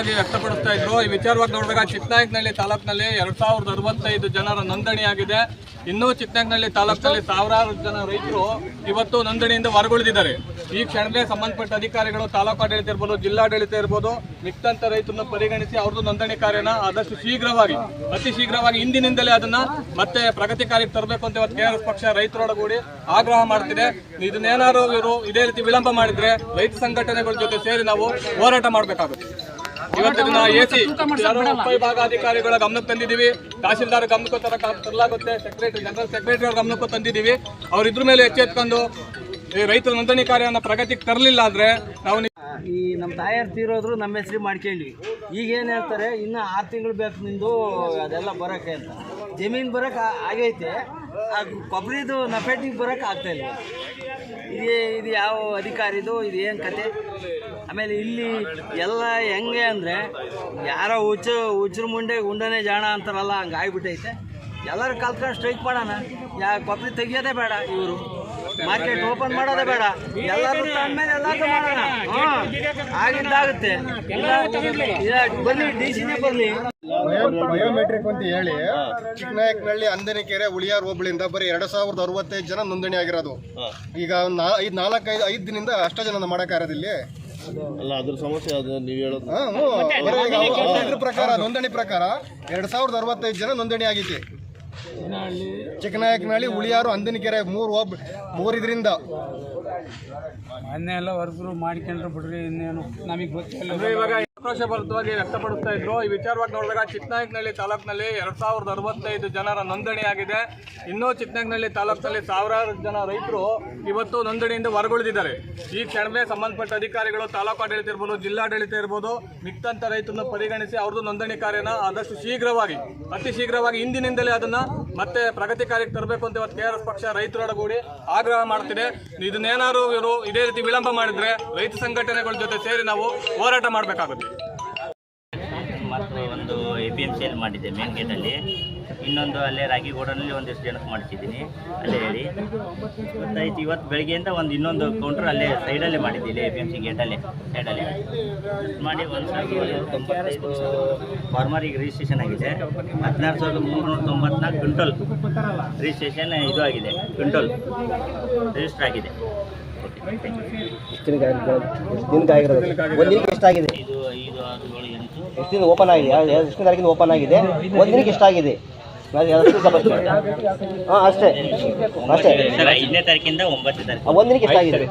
ವಿಚಾರವಾಗಿ ವ್ಯಕ್ತಪಡಿಸ್ತಾ ಇದ್ರು. ಈ ವಿಚಾರವಾಗಿ ನೋಡಿದಾಗ ಚಿಕ್ಕನಾಯಕನಹಳ್ಳಿ ತಾಲೂಕಿನಲ್ಲಿ ಎರಡ್ ಸಾವಿರದ ಅರವತ್ತೈದು ಜನರ ನೋಂದಣಿಯಾಗಿದೆ ಇನ್ನೂ ಚಿಕ್ಕನಾಯಕನಹಳ್ಳಿ ತಾಲೂಕಿನಲ್ಲಿ ಸಾವಿರಾರು ಜನ ರೈತರು ಇವತ್ತು ನೋಂದಣಿಯಿಂದ ಹೊರಗುಳಿದಿದ್ದಾರೆ ಈ ಕ್ಷಣವೇ ಸಂಬಂಧಪಟ್ಟ ಅಧಿಕಾರಿಗಳು ತಾಲೂಕು ಆಡಳಿತ ಇರ್ಬೋದು, ಜಿಲ್ಲಾಡಳಿತ ಇರ್ಬೋದು ಮಿಕ್ತಂತ ರೈತರನ್ನು ಪರಿಗಣಿಸಿ ಅವ್ರದ್ದು ನೋಂದಣಿ ಕಾರ್ಯನ ಆದಷ್ಟು ಶೀಘ್ರವಾಗಿ, ಅತಿ ಶೀಘ್ರವಾಗಿ ಇಂದಿನಿಂದಲೇ ಅದನ್ನ ಮತ್ತೆ ಪ್ರಗತಿ ಕಾರ್ಯಕ್ಕೆ ತರಬೇಕು ಅಂತ ಇವತ್ತು ಕೆಆರ್ಎಸ್ ಪಕ್ಷ ರೈತರೊಡಗೂಡಿ ಆಗ್ರಹ ಮಾಡ್ತಿದೆ. ಇದನ್ನೇನಾದ್ರು ಇವರು ಇದೇ ರೀತಿ ವಿಳಂಬ ಮಾಡಿದ್ರೆ ರೈತ ಸಂಘಟನೆಗಳ ಜೊತೆ ಸೇರಿ ನಾವು ಹೋರಾಟ ಮಾಡಬೇಕಾಗುತ್ತೆ. ಇವತ್ತಿನ ಎಸಿ ವಿಭಾಗಾಧಿಕಾರಿಗಳ ಗಮನಕ್ಕೆ ತಂದಿದ್ದೀವಿ. ತಹಸೀಲ್ದಾರ್ ಗಮನಕ್ಕೂ ತರ ತರಲಾಗುತ್ತೆ. ಸೆಕ್ರೆಟರಿ ಜನರಲ್ ಸೆಕ್ರೆಟರಿ ಅವ್ರ ಗಮನಕ್ಕೂ ತಂದಿದ್ದೀವಿ. ಅವ್ರ ಇದ್ರ ಮೇಲೆ ಎಚ್ಚೆತ್ಕೊಂಡು ಈ ರೈತರ ನೋಂದಣಿ ಕಾರ್ಯವನ್ನು ಪ್ರಗತಿಗೆ ತರಲಿಲ್ಲ ಅಂದ್ರೆ ನಾವು ಈ ನಮ್ಮ ತಾಯರ್ ತೀರೋದ್ರು ನಮ್ಮ ಹೆಸರು ಮಾಡ್ಕೊಂಡ್ವಿ ಈಗ ಏನು ಹೇಳ್ತಾರೆ ಇನ್ನು ಆರು ತಿಂಗಳು ಬೇಕು ನಿಂದು ಅದೆಲ್ಲ ಬರೋಕ್ಕೆ ಅಂತ. ಜಮೀನು ಬರೋಕೆ ಆಗೈತೆ ಆ ಕೊಬ್ಬರಿದು ನಫೆಟಿಗೆ ಬರೋಕೆ ಆಗ್ತಾ ಇಲ್ಲ ಇದು ಇದು ಯಾವ ಅಧಿಕಾರಿದು? ಇದು ಏನು ಕತೆ? ಆಮೇಲೆ ಇಲ್ಲಿ ಎಲ್ಲ ಹೆಂಗೆ ಅಂದರೆ ಯಾರೋ ಹುಚ್ಚ ಉಚ್ಚರ ಮುಂಡೆ ಉಂಡನೆ ಜಾಣ ಅಂತಾರಲ್ಲ, ಹಂಗೆ ಆಗಿಬಿಟ್ಟೈತೆ. ಎಲ್ಲರೂ ಕಲ್ತ್ಕೊಂಡು ಸ್ಟ್ರೈಕ್ ಮಾಡೋಣ. ಯಾ ಕೊಬ್ಬರಿ ತೆಗಿಯೋದೇ ಬೇಡ ಇವರು. ಮಾರ್ಕೆಟ್ ಓಪನ್ ಮಾಡೋದೇ ಬೇಡ. ಎಲ್ಲರೂ ಮೇಲೆ ಎಲ್ಲರೂ ಮಾಡೋಣ. ಹಾಂ ಆಗಿದ್ದಾಗುತ್ತೆ. ಬನ್ನಿ ಡಿ ಸಿನೇ ಬರಲಿ ಬಯೋಮೆಟ್ರಿಕ್ ಅಂತ ಹೇಳಿ ಚಿಕ್ಕನಾಯಕನಹಳ್ಳಿ ಅಂದನಿಕೆರೆ ಉಳಿಯಾರ್ ಹೋಬಳಿಯಿಂದ ಬರೀ ಎರಡ್ ಸಾವಿರದ ಅರವತ್ತೈದು ಜನ ನೋಂದಣಿ ಆಗಿರೋದು. ಈಗ ನಾ ಐದು ನಾಲ್ಕೈದು ಐದು ದಿನದಿಂದ ಅಷ್ಟೇ ಜನ ಇಲ್ಲಿ. ಅಲ್ಲ ಅದ್ರ ಸಮಸ್ಯೆ ಅದು ನೀವು ಹೇಳೋದು. ಇದ್ರ ಪ್ರಕಾರ ನೋಂದಣಿ ಪ್ರಕಾರ ಎರಡ್ ಸಾವಿರದ ಅರವತ್ತೈದು ಜನ ನೋಂದಣಿ ಆಗೈತಿ. ಚಿಕ್ಕನಾಯಕನಹಳ್ಳಿ. ಉಳಿಯಾರು ಅಂದನಿಕೆರೆ ಮೂರು ಹೋಬ್ ಮೂರು ಇದರಿಂದ ಮೊನ್ನೆ ಎಲ್ಲ ಮಾಡ್ಕೊಂಡ್ರು ಬಿಡ್ರಿ ಇನ್ನೇನು ನಮಗೆ ಗೊತ್ತಿಲ್ಲ. ಅಂದ್ರೆ ಭರಿತವಾಗಿ ವ್ಯಕ್ತಪಡಿಸ್ತಾ ಇದ್ರು. ಈ ವಿಚಾರವಾಗಿ ನೋಡಿದಾಗ ಚಿಕ್ಕನಾಯಕನಹಳ್ಳಿ ತಾಲೂಕಿನಲ್ಲಿ ಎರಡು ಸಾವಿರದ ಅರವತ್ತೈದು ಜನರ ನೋಂದಣಿ ಆಗಿದೆ ಇನ್ನೂ ಚಿಕ್ಕನಾಯಕನಹಳ್ಳಿ ತಾಲೂಕಿನಲ್ಲಿ ಸಾವಿರಾರು ಜನ ರೈತರು ಇವತ್ತು ನೋಂದಣಿಯಿಂದ ಹೊರಗುಳಿದಿದ್ದಾರೆ. ಈ ಕ್ಷಣವೇ ಸಂಬಂಧಪಟ್ಟ ಅಧಿಕಾರಿಗಳು ತಾಲೂಕು ಆಡಳಿತ ಇರ್ಬೋದು, ಜಿಲ್ಲಾಡಳಿತ ಇರ್ಬೋದು ಮಿಕ್ಕಂಥ ರೈತರನ್ನು ಪರಿಗಣಿಸಿ ಅವ್ರದ್ದು ನೋಂದಣಿ ಕಾರ್ಯನ ಆದಷ್ಟು ಶೀಘ್ರವಾಗಿ, ಅತಿ ಶೀಘ್ರವಾಗಿ ಇಂದಿನಿಂದಲೇ ಅದನ್ನ ಮತ್ತೆ ಪ್ರಗತಿ ಕಾರ್ಯಕ್ಕೆ ತರಬೇಕು ಅಂತ ಇವತ್ತು ಎಸ್ ಪಕ್ಷ ರೈತರೊಡಗೂಡಿ ಆಗ್ರಹ ಮಾಡ್ತಿದೆ. ಇದನ್ನೇನಾದ್ರು ಇವರು ಇದೇ ರೀತಿ ವಿಳಂಬ ಮಾಡಿದ್ರೆ ರೈತ ಸಂಘಟನೆಗಳ ಜೊತೆ ಸೇರಿ ನಾವು ಹೋರಾಟ ಮಾಡಬೇಕಾಗುತ್ತೆ. ಪಿ ಎಂ ಸಿಯಲ್ಲಿ ಮಾಡಿದ್ದೆ ಮೇನ್ ಗೇಟಲ್ಲಿ ಇನ್ನೊಂದು ಅಲ್ಲೇ ರಾಗಿ ಗೋಡನಲ್ಲಿ ಒಂದಿಷ್ಟು ಜನಕ್ಕೆ ಮಾಡಿಸಿದ್ದೀನಿ, ಅಲ್ಲೇ ಹೇಳಿ. ಗೊತ್ತಾಯ್ತು, ಇವತ್ತು ಬೆಳಗ್ಗೆಯಿಂದ ಒಂದು ಇನ್ನೊಂದು ಕೌಂಟ್ರ್ ಅಲ್ಲೇ ಸೈಡಲ್ಲೇ ಮಾಡಿದ್ದೀನಿ ಎ ಪಿ ಎಂ ಸಿ ಗೇಟಲ್ಲೇ ಸೈಡಲ್ಲೇ ಮಾಡಿ ಒಂದು ಸಾವಿರದ ತೊಂಬತ್ತೈದು ಫಾರ್ಮರಿಗೆ ರಿಜಿಸ್ಟ್ರೇಷನ್ ಆಗಿದೆ. ಹದಿನಾರು ಸಾವಿರದ ಮುನ್ನೂರ ತೊಂಬತ್ನಾಲ್ಕು ಕ್ವಿಂಟಲ್ ರಿಜಿಸ್ಟ್ರೇಷನ್ ಇದು ಆಗಿದೆ, ಕ್ವಿಂಟಲ್ ರಿಜಿಸ್ಟರ್ ಆಗಿದೆ. ದಿನಕ್ಕೆ ಆಗಿರೋದು ಒಂದು ದಿನಕ್ಕೆ ಎಷ್ಟಾಗಿದೆ ಎಷ್ಟು ದಿನ ಓಪನ್ ಆಗಿದೆ? ಎಷ್ಟು ತಾರೀಕಿಂದ ಓಪನ್ ಆಗಿದೆ? ಒಂದಿನಕ್ಕೆ ದಿನಕ್ಕೆ ಎಷ್ಟಾಗಿದೆ ಹಾಂ ಅಷ್ಟೇ. ಅಷ್ಟೇ. ಒಂದಿನಕ್ಕೆ ಎಷ್ಟಾಗಿದೆ